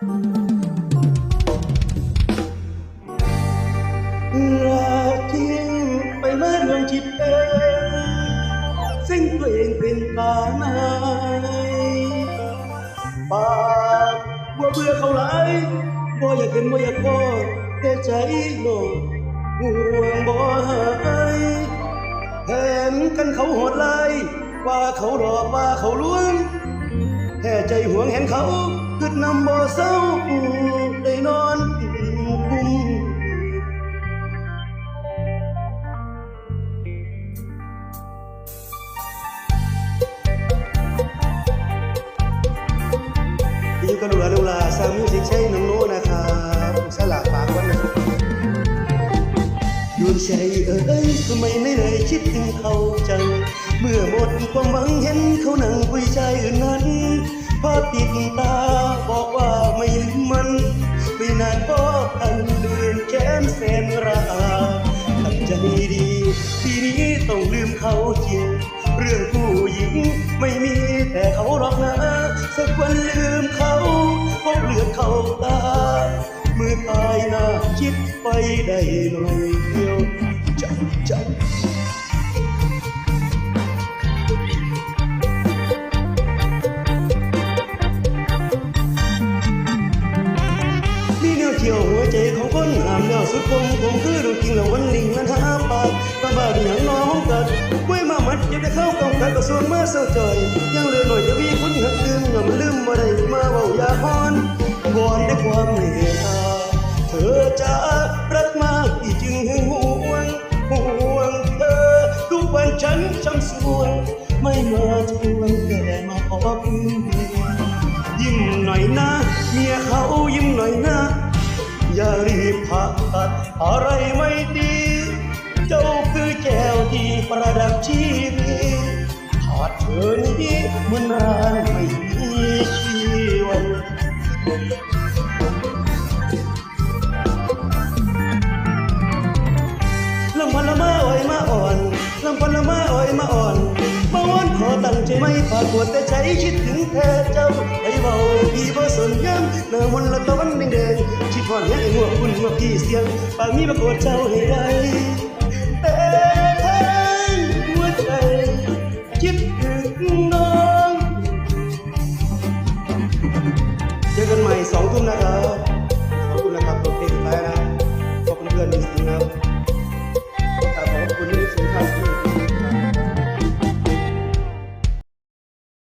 รักทิ้งไปเมื่อดวงจิตเองสิ่งตัวเองเป็นตาในปากว่าเบื่อเขาไหลบ่อยากเห็นบ่อยากพอแต่ใจโลกห่วงบ่หายเห็นกันเขาโหดไล่ว่าเขาหลอกว่าเขาลวง แค่ใจห่วงเห็นเขาคืดนำบ่เศร้าได้นอนกุมอยู่กับลูกหลานลูกหลาสามิวสิกใช้น้องโน้นะครับสลักปากวันนะดวงใจเอ้ยทำไมไม่เลยคิดถึงเขาจัง เมื่อหมดความหวังเห็นเขานั่งคุยใจอื่นนั้น ภาพติดตาบอกว่าไม่ลืมมันไม่นานก็ทันเลือนแค้นแสนราตั้งใจดีทีนี้ต้องลืมเขาจริงเรื่องผู้หญิงไม่มีแต่เขาหรอกนะสักวันลืมเขาเพราะเลือดเขาตามือตายหน้าคิดไปได้หน่อย เที่ยวหัวใจของคนหามแนวสุดคมผมคือดวงจริงล้ววันลิงนั้นหาปากก็บ้าเป็นอย่างน้องกัดกล้วยมามัดเก็บได้เข้ากองกัดกระทรวงมาเศร้าใจยังเลือหน่อยจะมีคนหักดึงอย่ามันลืมมาได้มาเบาอย่าพอนวอนด้วยความเมตตาเธอจะรักมากที่จึงหึงหวงห่วงเธอทุกวันฉันช้ำสวงไม่มาทวงแต่มาขอคืนยิ้มหน่อยนะเมีย ผ่าตัดอะไรไม่ดี เจ้าคือแก้วที่ประดับชีวิตขาดเธอนี้เหมือนร้านไม่มีชีวันลำพันละมาอ่อยมาอ่อนลำพันละมาอ่อยมาอ่อนมาอ่อนขอตั้งใจไม่ปากวดแต่ใจคิดถึงแท้เจ้าไอ้เบาพี่บ่สนยังหน้ามนละตะวันแดง ๆคิดฮอดแห้งไอ้หัวคุณมาพี่เสียงปากมีประกวดเจ้าให้ได้